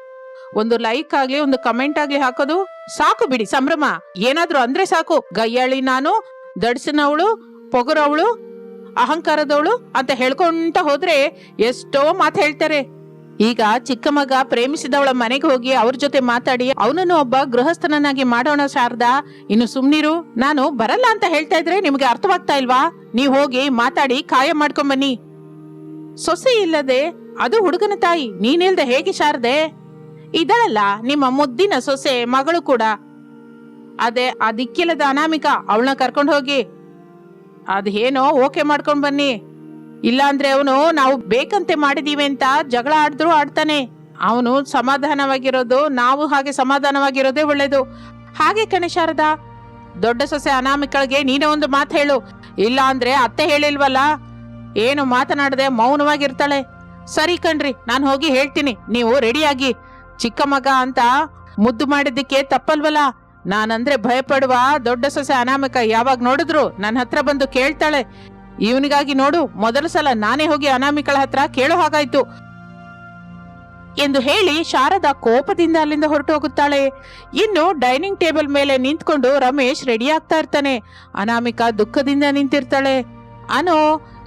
ಒಂದು ಲೈಕ್ ಆಗ್ಲಿ, ಒಂದು ಕಮೆಂಟ್ ಆಗ್ಲಿ ಹಾಕೋದು ಸಾಕು ಬಿಡಿ, ಸಂಭ್ರಮ. ಏನಾದ್ರೂ ಅಂದ್ರೆ ಸಾಕು. ಗಯ್ಯಾಳಿ ನಾನು, ದಡ್ಸನವಳು, ಪೊಗರವಳು, ಅಹಂಕಾರದವಳು ಅಂತ ಹೇಳ್ಕೊಂತ ಹೋದ್ರೆ ಎಷ್ಟೋ ಮಾತು ಹೇಳ್ತಾರೆ. ಈಗ ಚಿಕ್ಕ ಮಗ ಪ್ರೇಮಿಸಿದವಳ ಮನೆಗೆ ಹೋಗಿ ಅವ್ರ ಜೊತೆ ಮಾತಾಡಿ, ಅವನನ್ನು ಒಬ್ಬ ಗೃಹಸ್ಥನನ್ನಾಗಿ ಮಾಡೋಣ ಶಾರದಾ. ಇನ್ನು ಸುಮ್ನಿರು, ನಾನು ಬರಲ್ಲ ಅಂತ ಹೇಳ್ತಾ ಇದ್ರೆ ನಿಮ್ಗೆ ಅರ್ಥವಾಗ್ತಾ ಇಲ್ವಾ? ನೀವ್ ಹೋಗಿ ಮಾತಾಡಿ ಕಾಯ ಮಾಡ್ಕೊಂಡ್ ಬನ್ನಿ. ಸೊಸೆ ಇಲ್ಲದೆ, ಅದು ಹುಡುಗನ ತಾಯಿ ನೀನಿಲ್ದೆ ಹೇಗೆ ಶಾರದೆ? ಇದಳಲ್ಲ, ನಿಮ್ಮ ಮುದ್ದಿನ ಸೊಸೆ, ಮಗಳು ಕೂಡ. ಅದೇ ಅದಿಕ್ಕಿಲ್ಲದ ದಿಕ್ಕಿಲ್ಲದ ಅನಾಮಿಕ, ಅವಳನ್ನ ಕರ್ಕೊಂಡು ಹೋಗಿ. ಅದೇನೋ ಓಕೆ ಮಾಡ್ಕೊಂಡ್ ಬನ್ನಿ. ಇಲ್ಲಾಂದ್ರೆ ಅವನು, ನಾವು ಬೇಕಂತೆ ಮಾಡಿದೀವಿ ಅಂತ ಜಗಳ ಆಡಿದ್ರು ಆಡ್ತಾನೆ. ಅವನು ಸಮಾಧಾನವಾಗಿರೋದು, ನಾವು ಹಾಗೆ ಸಮಾಧಾನವಾಗಿರೋದೇ ಒಳ್ಳೇದು. ಹಾಗೆ ಕಣೆ ಶಾರದಾ, ದೊಡ್ಡ ಸೊಸೆ ಅನಾಮಿಕಳಿಗೆ ನೀನೇ ಒಂದು ಮಾತು ಹೇಳು. ಇಲ್ಲ ಅಂದ್ರೆ ಅತ್ತೆ ಹೇಳಿಲ್ವಲ್ಲ? ಏನು ಮಾತನಾಡದೆ ಮೌನವಾಗಿರ್ತಾಳೆ. ಸರಿ ಕಣ್ರಿ, ನಾನು ಹೋಗಿ ಹೇಳ್ತೀನಿ. ನೀವು ರೆಡಿಯಾಗಿ. ಚಿಕ್ಕ ಮಗ ಅಂತ ಮುದ್ದು ಮಾಡಿದ್ದಕ್ಕೆ ತಪ್ಪಲ್ವಲ್ಲ? ನಾನಂದ್ರೆ ಭಯಪಡುವ ದೊಡ್ಡ ಸೊಸೆ ಅನಾಮಿಕ ಯಾವಾಗ ನೋಡಿದ್ರು ನನ್ನ ಹತ್ರ ಬಂದು ಕೇಳ್ತಾಳೆ. ಇವನಿಗಾಗಿ ನೋಡು, ಮೊದಲ ಸಲ ನಾನೇ ಹೋಗಿ ಅನಾಮಿಕಳ ಹತ್ರ ಕೇಳೋ ಹಾಗಾಯ್ತು. ಎಂದು ಹೇಳಿ ಶಾರದಾ ಕೋಪದಿಂದ ಅಲ್ಲಿಂದ ಹೊರಟು ಹೋಗುತ್ತಾಳೆ. ಇನ್ನು ಡೈನಿಂಗ್ ಟೇಬಲ್ ಮೇಲೆ ನಿಂತ್ಕೊಂಡು ರಮೇಶ್ ರೆಡಿ ಆಗ್ತಾ ಇರ್ತಾನೆ. ಅನಾಮಿಕಾ ದುಃಖದಿಂದ ನಿಂತಿರ್ತಾಳೆ. ಅನು,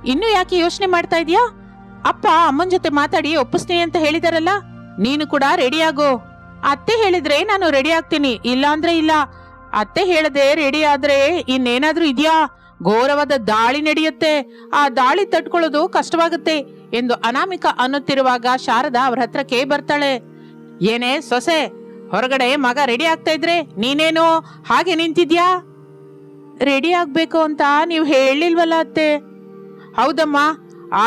ಇನ್ನು ಯಾಕೆ ಯೋಚನೆ ಮಾಡ್ತಾ ಇದೀಯಾ? ಅಪ್ಪ ಅಮ್ಮನ ಜೊತೆ ಮಾತಾಡಿ ಒಪ್ಪಿಸ್ತೀನಿ ಅಂತ ಹೇಳಿದಾರಲ್ಲ? ನೀನು ಕೂಡ ರೆಡಿ ಆಗೋ. ಅತ್ತೆ ಹೇಳಿದ್ರೆ ನಾನು ರೆಡಿ ಆಗ್ತೀನಿ ಇಲ್ಲ ಅಂದ್ರೆ ಇಲ್ಲ. ಅತ್ತೆ ಹೇಳದೆ ರೆಡಿ ಆದ್ರೆ ಇನ್ನೇನಾದ್ರೂ ಇದೆಯಾ? ಘೋರವಾದ ದಾಳಿ ನಡೆಯುತ್ತೆ. ಆ ದಾಳಿ ತಟ್ಕೊಳ್ಳೋದು ಕಷ್ಟವಾಗುತ್ತೆ ಎಂದು ಅನಾಮಿಕ ಅನ್ನುತ್ತಿರುವಾಗ ಶಾರದಾ ಅವ್ರ ಹತ್ರಕ್ಕೆ ಬರ್ತಾಳೆ. ಏನೇ ಸೊಸೆ, ಹೊರಗಡೆ ಮಗ ರೆಡಿ ಆಗ್ತಾ ಇದ್ರೆ ನೀನೇನು ಹಾಗೆ ನಿಂತಿದ್ಯಾ? ರೆಡಿ ಆಗ್ಬೇಕು ಅಂತ ನೀವು ಹೇಳಿಲ್ವಲ್ಲ ಅತ್ತೆ. ಹೌದಮ್ಮ,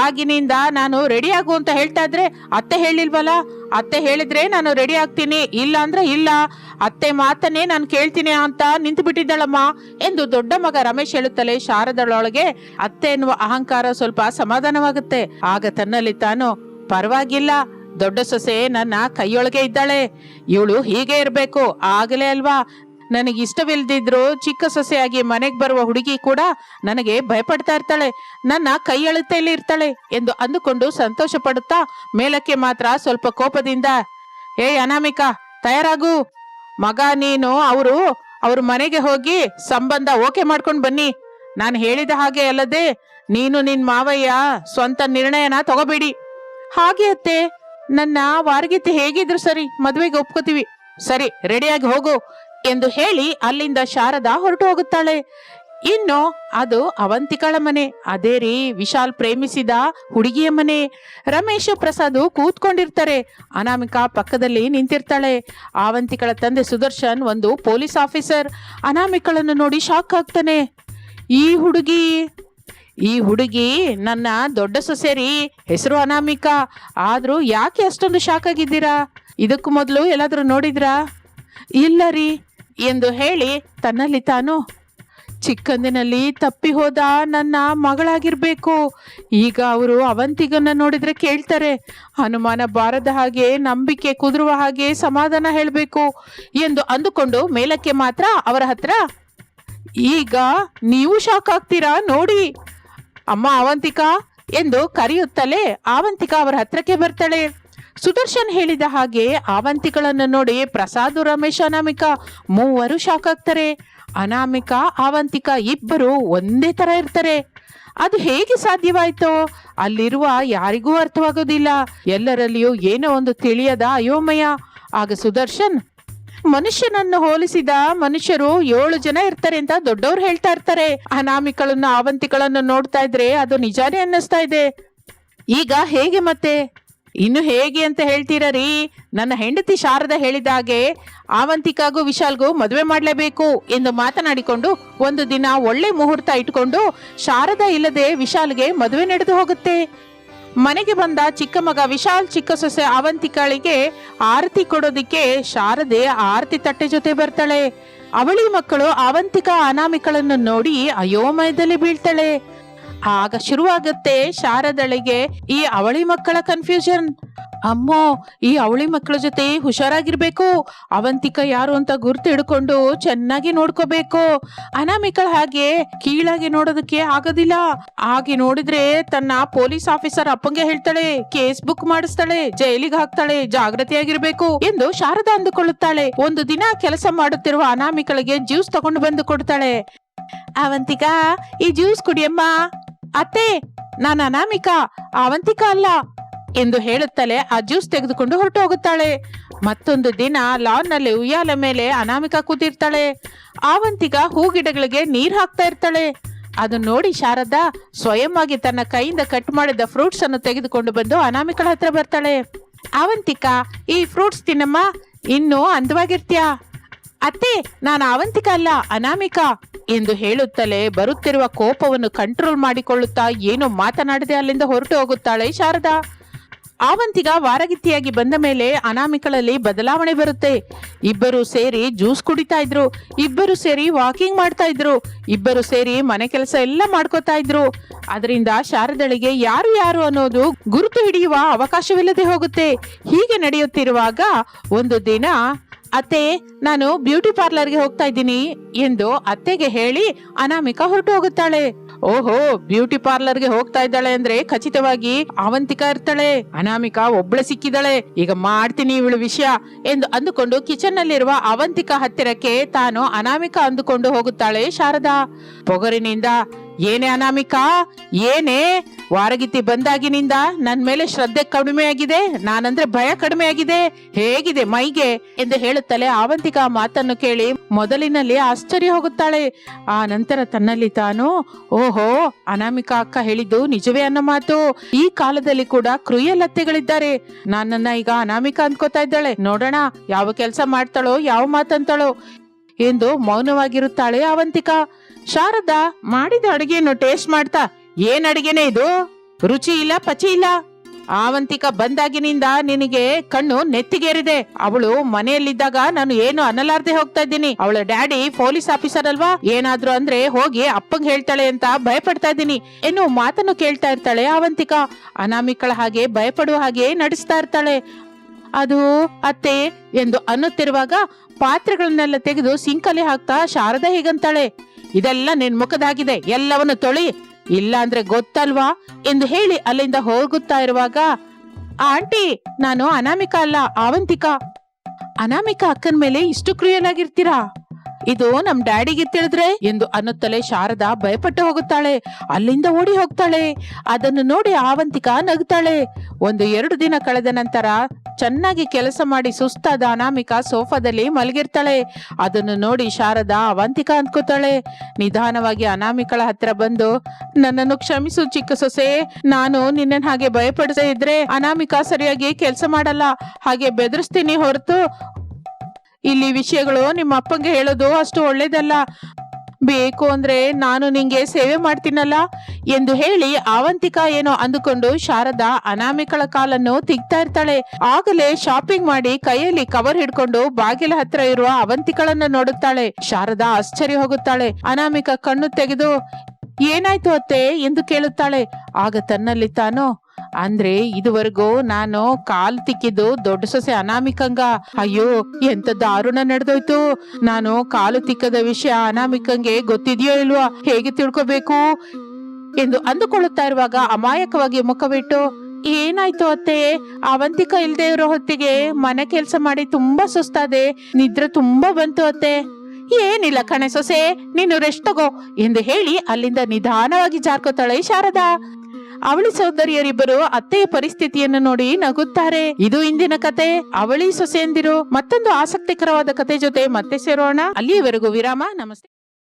ಆಗಿನಿಂದ ನಾನು ರೆಡಿ ಆಗು ಅಂತ ಹೇಳ್ತಾ ಇದ್ರೆ ಅತ್ತೆ ಹೇಳಿಲ್ವಲ್ಲ? ಅತ್ತೆ ಹೇಳಿದ್ರೆ ನಾನು ರೆಡಿ ಆಗ್ತೀನಿ, ಇಲ್ಲ ಅಂದ್ರೆ ಇಲ್ಲ. ಅತ್ತೆ ಮಾತನ್ನೇ ನಾನು ಕೇಳ್ತೀನಿ ಅಂತ ನಿಂತು ಬಿಟ್ಟಿದ್ದಾಳಮ್ಮ ಎಂದು ದೊಡ್ಡ ಮಗ ರಮೇಶ್ ಹೇಳುತ್ತಲೇ ಶಾರದಳೊಳಗೆ ಅತ್ತೆ ಎನ್ನುವ ಅಹಂಕಾರ ಸ್ವಲ್ಪ ಸಮಾಧಾನವಾಗುತ್ತೆ. ಆಗ ತನ್ನಲ್ಲಿ ತಾನು, ಪರವಾಗಿಲ್ಲ, ದೊಡ್ಡ ಸೊಸೆ ನನ್ನ ಕೈಯೊಳಗೆ ಇದ್ದಾಳೆ. ಇವಳು ಹೀಗೆ ಇರಬೇಕು, ಆಗಲೇ ಅಲ್ವಾ? ನನಗೆ ಇಷ್ಟವಿಲ್ಲದಿದ್ರು ಚಿಕ್ಕ ಸೊಸೆಯಾಗಿ ಮನೆಗೆ ಬರುವ ಹುಡುಗಿ ಕೂಡ ನನಗೆ ಭಯಪಡ್ತಾ ಇರ್ತಾಳೆ, ನನ್ನ ಕೈ ಅಳತೆಯಲ್ಲಿ ಇರ್ತಾಳೆ ಎಂದು ಅಂದುಕೊಂಡು ಸಂತೋಷ ಪಡುತ್ತಾ ಮೇಲಕ್ಕೆ ಮಾತ್ರ ಸ್ವಲ್ಪ ಕೋಪದಿಂದ ಏ ಅನಾಮಿಕಾ, ತಯಾರಾಗು. ಮಗ, ನೀನು, ಅವರು, ಅವ್ರ ಮನೆಗೆ ಹೋಗಿ ಸಂಬಂಧ ಓಕೆ ಮಾಡ್ಕೊಂಡು ಬನ್ನಿ. ನಾನು ಹೇಳಿದ ಹಾಗೆ ಅಲ್ಲದೆ ನೀನು ನಿನ್ ಮಾವಯ್ಯ ಸ್ವಂತ ನಿರ್ಣಯನ ತಗೋಬೇಡಿ. ಹಾಗೆ ಅತ್ತೆ, ನನ್ನ ವಾರಗೀತೆ ಹೇಗಿದ್ರು ಸರಿ, ಮದುವೆಗೆ ಒಪ್ಕೋತೀವಿ. ಸರಿ, ರೆಡಿಯಾಗಿ ಹೋಗು. ಎಂದು ಹೇಳಿ ಅಲ್ಲಿಂದ ಶಾರದಾ ಹೊರಟು ಹೋಗುತ್ತಾಳೆ. ಇನ್ನು ಅದು ಅವಂತಿಕಳ ಮನೆ. ಅದೇ ರೀ, ವಿಶಾಲ್ ಪ್ರೇಮಿಸಿದ ಹುಡುಗಿಯ ಮನೆ. ರಮೇಶ್, ಪ್ರಸಾದ್ ಕೂತ್ಕೊಂಡಿರ್ತಾರೆ. ಅನಾಮಿಕಾ ಪಕ್ಕದಲ್ಲಿ ನಿಂತಿರ್ತಾಳೆ. ಅವಂತಿಕಳ ತಂದೆ ಸುದರ್ಶನ್ ಒಂದು ಪೊಲೀಸ್ ಆಫೀಸರ್. ಅನಾಮಿಕಳನ್ನು ನೋಡಿ ಶಾಕ್ ಆಗ್ತಾನೆ. ಈ ಹುಡುಗಿ ಈ ಹುಡುಗಿ ನನ್ನ ದೊಡ್ಡ ಸೊಸೆ ರೀ, ಹೆಸರು ಅನಾಮಿಕಾ. ಆದರೂ ಯಾಕೆ ಅಷ್ಟೊಂದು ಶಾಕ್ ಆಗಿದ್ದೀರಾ? ಇದಕ್ಕೂ ಮೊದಲು ಎಲ್ಲಾದರೂ ನೋಡಿದ್ರಾ? ಇಲ್ಲ ರೀ. ಎಂದು ಹೇಳಿ ತನ್ನಲ್ಲಿ ತಾನು, ಚಿಕ್ಕಂದಿನಲ್ಲಿ ತಪ್ಪಿ ಹೋದ ನನ್ನ ಮಗಳಾಗಿರ್ಬೇಕು. ಈಗ ಅವರು ಅವಂತಿಗನ್ನ ನೋಡಿದ್ರೆ ಕೇಳ್ತಾರೆ. ಅನುಮಾನ ಬಾರದ ಹಾಗೆ, ನಂಬಿಕೆ ಕುದುರುವ ಹಾಗೆ ಸಮಾಧಾನ ಹೇಳಬೇಕು ಎಂದು ಅಂದುಕೊಂಡು ಮೇಲಕ್ಕೆ ಮಾತ್ರ ಅವರ ಹತ್ರ, ಈಗ ನೀವು ಶಾಕ್ ಆಗ್ತೀರಾ ನೋಡಿ. ಅಮ್ಮ, ಅವಂತಿಕಾ ಎಂದು ಕರೆಯುತ್ತಲೇ ಅವಂತಿಕಾ ಅವರ ಹತ್ರಕ್ಕೆ ಬರ್ತಾಳೆ. ಸುದರ್ಶನ್ ಹೇಳಿದ ಹಾಗೆ ಆವಂತಿಗಳನ್ನು ನೋಡಿ ಪ್ರಸಾದ್, ರಮೇಶ್, ಅನಾಮಿಕ ಮೂವರು ಶಾಕ್ ಆಗ್ತಾರೆ. ಅನಾಮಿಕ, ಆವಂತಿಕಾ ಇಬ್ಬರು ಒಂದೇ ತರ ಇರ್ತಾರೆ. ಅದು ಹೇಗೆ ಸಾಧ್ಯವಾಯಿತು ಅಲ್ಲಿರುವ ಯಾರಿಗೂ ಅರ್ಥವಾಗೋದಿಲ್ಲ. ಎಲ್ಲರಲ್ಲಿಯೂ ಏನೋ ಒಂದು ತಿಳಿಯದ ಅಯೋಮಯ. ಆಗ ಸುದರ್ಶನ್, ಮನುಷ್ಯನನ್ನು ಹೋಲಿಸಿದ ಮನುಷ್ಯರು ಏಳು ಜನ ಇರ್ತಾರೆ ಅಂತ ದೊಡ್ಡವ್ರು ಹೇಳ್ತಾ ಇರ್ತಾರೆ. ಅನಾಮಿಕಳನ್ನು ಅವಂತಿಗಳನ್ನು ನೋಡ್ತಾ ಇದ್ರೆ ಅದು ನಿಜಾನೇ ಅನ್ನಿಸ್ತಾ ಇದೆ. ಈಗ ಹೇಗೆ ಮತ್ತೆ? ಇನ್ನು ಹೇಗೆ ಅಂತ ಹೇಳ್ತೀರ ರೀ? ನನ್ನ ಹೆಂಡತಿ ಶಾರದ ಹೇಳಿದ ಹಾಗೆ ಆವಂತಿಕಾಗೂ ವಿಶಾಲ್ಗೂ ಮದುವೆ ಮಾಡಲೇಬೇಕು ಎಂದು ಮಾತನಾಡಿಕೊಂಡು ಒಂದು ದಿನ ಒಳ್ಳೆ ಮುಹೂರ್ತ ಇಟ್ಕೊಂಡು ಶಾರದ ಇಲ್ಲದೆ ವಿಶಾಲ್ಗೆ ಮದುವೆ ನಡೆದು ಹೋಗುತ್ತೆ. ಮನೆಗೆ ಬಂದ ಚಿಕ್ಕ ಮಗ ವಿಶಾಲ್, ಚಿಕ್ಕ ಸೊಸೆ ಅವಂತಿಕಾಳಿಗೆ ಆರತಿ ಕೊಡೋದಿಕ್ಕೆ ಶಾರದೆ ಆರತಿ ತಟ್ಟೆ ಜೊತೆ ಬರ್ತಾಳೆ. ಅವಳಿ ಮಕ್ಕಳು ಅವಂತಿಕಾ ಅನಾಮಿಕಳನ್ನು ನೋಡಿ ಅಯೋಮಯದಲ್ಲಿ ಬೀಳ್ತಾಳೆ. ಆಗ ಶುರುವಾಗುತ್ತೆ ಶಾರದಳಿಗೆ ಈ ಅವಳಿ ಮಕ್ಕಳ ಕನ್ಫ್ಯೂಷನ್ ಅಮ್ಮೋ, ಈ ಅವಳಿ ಮಕ್ಕಳ ಜೊತೆ ಹುಷಾರಾಗಿರ್ಬೇಕು. ಅವಂತಿಕ ಯಾರು ಅಂತ ಗುರ್ತು ಹಿಡ್ಕೊಂಡು ಚೆನ್ನಾಗಿ ನೋಡ್ಕೋಬೇಕು. ಅನಾಮಿಕಳ ಹಾಗೆ ಕೀಳಾಗಿ ನೋಡೋದಕ್ಕೆ ಆಗೋದಿಲ್ಲ. ಹಾಗೆ ನೋಡಿದ್ರೆ ತನ್ನ ಪೊಲೀಸ್ ಆಫೀಸರ್ ಅಪ್ಪಂಗೆ ಹೇಳ್ತಾಳೆ, ಕೇಸ್ ಬುಕ್ ಮಾಡಿಸ್ತಾಳೆ, ಜೈಲಿಗೆ ಹಾಕ್ತಾಳೆ ಜಾಗೃತಿಯಾಗಿರ್ಬೇಕು ಎಂದು ಶಾರದಾ ಅಂದುಕೊಳ್ಳುತ್ತಾಳೆ. ಒಂದು ದಿನ ಕೆಲಸ ಮಾಡುತ್ತಿರುವ ಅನಾಮಿಕಳಿಗೆ ಜ್ಯೂಸ್ ತಗೊಂಡು ಬಂದು ಕೊಡ್ತಾಳೆ. ಅವಂತಿಕ, ಈ ಜ್ಯೂಸ್ ಕುಡಿಯಮ್ಮ. ಅತ್ತೆ, ನಾನು ಅನಾಮಿಕಾ ಅವಂತಿಕಾ ಅಲ್ಲ ಎಂದು ಹೇಳುತ್ತಲೇ ಆ ಜ್ಯೂಸ್ ತೆಗೆದುಕೊಂಡು ಹೊರಟು ಹೋಗುತ್ತಾಳೆ ಮತ್ತೊಂದು ದಿನ ಲಾನ್ನಲ್ಲಿ ಉಯ್ಯಾಲ ಮೇಲೆ ಅನಾಮಿಕಾ ಕೂತಿರ್ತಾಳೆ. ಹೂ ಹೂಗಿಡಗಳಿಗೆ ನೀರ್ ಹಾಕ್ತಾ ಇರ್ತಾಳೆ. ಅದನ್ನ ನೋಡಿ ಶಾರದಾ ಸ್ವಯಂವಾಗಿ ತನ್ನ ಕೈಯಿಂದ ಕಟ್ ಮಾಡಿದ ಫ್ರೂಟ್ಸ್ ಅನ್ನು ತೆಗೆದುಕೊಂಡು ಬಂದು ಅನಾಮಿಕಳ ಹತ್ರ ಬರ್ತಾಳೆ. ಅವಂತಿಕಾ ಈ ಫ್ರೂಟ್ಸ್ ತಿನ್ನಮ್ಮ, ಇನ್ನು ಅಂದವಾಗಿರ್ತೀಯ? ಅತ್ತೆ, ನಾನು ಅವಂತಿಕ ಅಲ್ಲ, ಅನಾಮಿಕಾ. ಎಂದು ಹೇಳುತ್ತಲೇ ಬರುತ್ತಿರುವ ಕೋಪವನ್ನು ಕಂಟ್ರೋಲ್ ಮಾಡಿಕೊಳ್ಳುತ್ತಾ ಏನೋ ಮಾತನಾಡದೆ ಅಲ್ಲಿಂದ ಹೊರಟು ಹೋಗುತ್ತಾಳೆ ಶಾರದಾ. ಆವಂತಿಗ ವಾರಗಿತ್ತಿಯಾಗಿ ಬಂದ ಮೇಲೆ ಅನಾಮಿಕಳಲ್ಲಿ ಬದಲಾವಣೆ ಬರುತ್ತೆ. ಇಬ್ಬರು ಸೇರಿ ಜ್ಯೂಸ್ ಕುಡಿತಾ ಇದ್ರು. ಇಬ್ಬರು ಸೇರಿ ವಾಕಿಂಗ್ ಮಾಡ್ತಾ ಇದ್ರು. ಇಬ್ಬರು ಸೇರಿ ಮನೆ ಕೆಲಸ ಎಲ್ಲ ಮಾಡ್ಕೋತಾ ಇದ್ರು. ಅದರಿಂದ ಶಾರದಳಿಗೆ ಯಾರು ಯಾರು ಅನ್ನೋದು ಗುರುತು ಹಿಡಿಯುವ ಅವಕಾಶವಿಲ್ಲದೆ ಹೋಗುತ್ತೆ. ಹೀಗೆ ನಡೆಯುತ್ತಿರುವಾಗ ಒಂದು ದಿನ ಅತ್ತೆ, ನಾನು ಬ್ಯೂಟಿ ಪಾರ್ಲರ್ಗೆ ಹೋಗ್ತಾ ಇದ್ದೀನಿ ಎಂದು ಅತ್ತೆಗೆ ಹೇಳಿ ಅನಾಮಿಕಾ ಹೊರಟು ಹೋಗುತ್ತಾಳೆ ಓಹೋ, ಬ್ಯೂಟಿ ಪಾರ್ಲರ್ಗೆ ಹೋಗ್ತಾ ಇದ್ದಾಳೆ ಅಂದ್ರೆ ಖಚಿತವಾಗಿ ಅವಂತಿಕಾ ಇರ್ತಾಳೆ. ಅನಾಮಿಕಾ ಒಬ್ಳೆ ಸಿಕ್ಕಿದಾಳೆ. ಈಗ ಮಾಡ್ತೀನಿ ಇವಳು ವಿಷಯ ಎಂದು ಅಂದುಕೊಂಡು ಕಿಚನ್ ನಲ್ಲಿರುವ ಅವಂತಿಕಾ ಹತ್ತಿರಕ್ಕೆ ತಾನು ಅನಾಮಿಕಾ ಅಂದುಕೊಂಡು ಹೋಗುತ್ತಾಳೆ ಶಾರದಾ. ಪೊಗರಿನಿಂದ ಏನೇ ಅನಾಮಿಕಾ, ಏನೇ? ವಾರಗಿತ್ತಿ ಬಂದಾಗಿನಿಂದ ನನ್ ಮೇಲೆ ಶ್ರದ್ಧೆ ಕಡಿಮೆ ಆಗಿದೆ, ನಾನಂದ್ರೆ ಭಯ ಕಡಿಮೆ ಆಗಿದೆ. ಹೇಗಿದೆ ಮೈಗೆ? ಎಂದು ಹೇಳುತ್ತಲೇ ಆವಂತಿಕಾ ಮಾತನ್ನು ಕೇಳಿ ಮೊದಲಿನಲ್ಲಿ ಆಶ್ಚರ್ಯ ಹೋಗುತ್ತಾಳೆ. ಆ ನಂತರ ತನ್ನಲ್ಲಿ ತಾನು, ಓಹೋ, ಅನಾಮಿಕಾ ಅಕ್ಕ ಹೇಳಿದ್ದು ನಿಜವೇ ಅನ್ನೋ ಮಾತು. ಈ ಕಾಲದಲ್ಲಿ ಕೂಡ ಕ್ರೂಯಲ್ ನನ್ನನ್ನ ಈಗ ಅನಾಮಿಕಾ ಅನ್ಕೋತಾ ಇದ್ದಾಳೆ. ನೋಡೋಣ, ಯಾವ ಕೆಲಸ ಮಾಡ್ತಾಳೋ, ಯಾವ ಮಾತಂತಾಳೋ ಎಂದು ಮೌನವಾಗಿರುತ್ತಾಳೆ ಅವಂತಿಕಾ ಶಾರದಾ ಮಾಡಿದ ಅಡಿಗೆಯನ್ನು ಟೇಸ್ಟ್ ಮಾಡ್ತಾ, ಏನ್ ಅಡಿಗೆನೆ ಇದು? ರುಚಿ ಇಲ್ಲ, ಪಚಿ ಇಲ್ಲ. ಆವಂತಿಕ ಬಂದಾಗಿನಿಂದ ನಿನಗೆ ಕಣ್ಣು ನೆತ್ತಿಗೇರಿದೆ. ಅವಳು ಮನೆಯಲ್ಲಿದ್ದಾಗ ನಾನು ಏನು ಅನ್ನಲಾರ್ದೆ ಹೋಗ್ತಾ ಇದ್ದೀನಿ. ಅವಳ ಡ್ಯಾಡಿ ಪೊಲೀಸ್ ಆಫೀಸರ್ ಅಲ್ವಾ? ಏನಾದ್ರು ಅಂದ್ರೆ ಹೋಗಿ ಅಪ್ಪಂಗ್ ಹೇಳ್ತಾಳೆ ಅಂತ ಭಯಪಡ್ತಾ ಇದ್ದೀನಿ. ಏನು ಮಾತನ್ನು ಕೇಳ್ತಾ ಇರ್ತಾಳೆ ಆವಂತಿಕ. ಅನಾಮಿಕಳ ಹಾಗೆ ಭಯಪಡುವ ಹಾಗೆ ನಡೆಸ್ತಾ ಇರ್ತಾಳೆ. ಅದು ಅತ್ತೆ, ಎಂದು ಅನ್ನುತ್ತಿರುವಾಗ ಪಾತ್ರೆಗಳನ್ನೆಲ್ಲ ತೆಗೆದು ಸಿಂಕಲ್ಲಿ ಹಾಕ್ತಾ ಶಾರದಾ ಹೀಗಂತಾಳೆ. ಇದೆಲ್ಲ ನಿನ್ ಮುಖದಾಗಿದೆ ಎಲ್ಲವನ್ನು ತೊಳಿ. ಇಲ್ಲ ಅಂದ್ರೆ ಗೊತ್ತಲ್ವಾ? ಎಂದು ಹೇಳಿ ಅಲ್ಲಿಂದ ಹೋಗುತ್ತಾ ಇರುವಾಗ, ಆಂಟಿ, ನಾನು ಅನಾಮಿಕಾ ಅಲ್ಲ, ಆವಂತಿಕಾ. ಅನಾಮಿಕಾ ಅಕ್ಕನ ಮೇಲೆ ಇಷ್ಟು ಕ್ರೂಯಲ್ ಆಗಿರ್ತೀರಾ ಇದು ನಮ್ ಡ್ಯಾಡಿಗೆ ತಿಳಿದ್ರೆ? ಎಂದು ಅನ್ನುತ್ತಲೇ ಶಾರದಾ ಭಯಪಟ್ಟು ಹೋಗುತ್ತಾಳೆ. ಅಲ್ಲಿಂದ ಓಡಿ ಹೋಗ್ತಾಳೆ. ಅದನ್ನು ನೋಡಿ ಆವಂತಿಕ ನಗ್ತಾಳೆ. ಒಂದು ಎರಡು ದಿನ ಕಳೆದ ನಂತರ ಚೆನ್ನಾಗಿ ಕೆಲಸ ಮಾಡಿ ಸುಸ್ತಾದ ಅನಾಮಿಕಾ ಸೋಫಾದಲ್ಲಿ ಮಲಗಿರ್ತಾಳೆ. ಅದನ್ನು ನೋಡಿ ಶಾರದಾ ಅವಂತಿಕ ಅಂದ್ಕೋತಾಳೆ. ನಿಧಾನವಾಗಿ ಅನಾಮಿಕಳ ಹತ್ರ ಬಂದು, ನನ್ನನ್ನು ಕ್ಷಮಿಸು ಚಿಕ್ಕ ಸೊಸೆ. ನಾನು ನಿನ್ನನ್ ಹಾಗೆ ಭಯಪಡದೇ ಇದ್ರೆ ಅನಾಮಿಕಾ ಸರಿಯಾಗಿ ಕೆಲಸ ಮಾಡಲ್ಲ. ಹಾಗೆ ಬೆದರಿಸ್ತೀನಿ ಹೊರತು ಇಲ್ಲಿ ವಿಷಯಗಳು ನಿಮ್ಮ ಅಪ್ಪಂಗೆ ಹೇಳೋದು ಅಷ್ಟು ಒಳ್ಳೇದಲ್ಲ. ಬೇಕು ಅಂದ್ರೆ ನಾನು ನಿಂಗೆ ಸೇವೆ ಮಾಡ್ತೀನಲ್ಲ ಎಂದು ಹೇಳಿ ಆವಂತಿಕ ಏನೋ ಅಂದುಕೊಂಡು ಶಾರದಾ ಅನಾಮಿಕಳ ಕಾಲನ್ನು ತಿಗ್ತಾ ಇರ್ತಾಳೆ. ಆಗಲೇ ಶಾಪಿಂಗ್ ಮಾಡಿ ಕೈಯಲ್ಲಿ ಕವರ್ ಹಿಡ್ಕೊಂಡು ಬಾಗಿಲ ಹತ್ರ ಇರುವ ಅವಂತಿಕಳನ್ನ ನೋಡುತ್ತಾಳೆ. ಶಾರದಾ ಆಶ್ಚರ್ಯ ಹೋಗುತ್ತಾಳೆ. ಅನಾಮಿಕ ಕಣ್ಣು ತೆಗೆದು, ಏನಾಯ್ತು ಅತ್ತೆ ಎಂದು ಕೇಳುತ್ತಾಳೆ. ಆಗ ತನ್ನಲ್ಲಿ ತಾನು ಅಂದ್ರೆ ಇದುವರೆಗೂ ನಾನು ಕಾಲ್ ತಿಕ್ಕಿದ್ದು ದೊಡ್ಡ ಸೊಸೆ ಅನಾಮಿಕಂಗ. ಅಯ್ಯೋ, ಎಂತ ದಾರುಣ ನಡೆದೋಯ್ತು. ನಾನು ಕಾಲು ತಿಕ್ಕದ ವಿಷಯ ಅನಾಮಿಕಂಗೆ ಗೊತ್ತಿದೆಯೋ ಇಲ್ವಾ ಹೇಗೆ ತಿಳ್ಕೋಬೇಕು? ಎಂದು ಅಂದುಕೊಳ್ಳುತ್ತಾ ಇರುವಾಗ ಅಮಾಯಕವಾಗಿ ಮುಖವಿಟ್ಟು, ಏನಾಯ್ತು ಅತ್ತೆ? ಅವಂತಿಕ ಇಲ್ದೇ ಇರೋ ಹೊತ್ತಿಗೆ ಮನೆ ಕೆಲಸ ಮಾಡಿ ತುಂಬಾ ಸುಸ್ತಾದೆ. ನಿದ್ರೆ ತುಂಬಾ ಬಂತು ಅತ್ತೆ. ಏನಿಲ್ಲ ಕಣೆ ಸೊಸೆ, ನೀನು ರೆಸ್ಟ್ ತಗೋ. ಎಂದು ಹೇಳಿ ಅಲ್ಲಿಂದ ನಿಧಾನವಾಗಿ ಜಾರ್ಕೋತಾಳೆ ಶಾರದಾ. ಅವಳಿ ಸಹೋದರಿಯರಿಬ್ಬರು ಅತ್ತೆಯ ಪರಿಸ್ಥಿತಿಯನ್ನು ನೋಡಿ ನಗುತ್ತಾರೆ. ಇದು ಇಂದಿನ ಕತೆ. ಅವಳಿ ಸೊಸೆಯಂದಿರು ಮತ್ತೊಂದು ಆಸಕ್ತಿಕರವಾದ ಕತೆ ಜೊತೆ ಮತ್ತೆ ಸೇರೋಣ. ಅಲ್ಲಿಯವರೆಗೂ ವಿರಾಮ. ನಮಸ್ತೆ.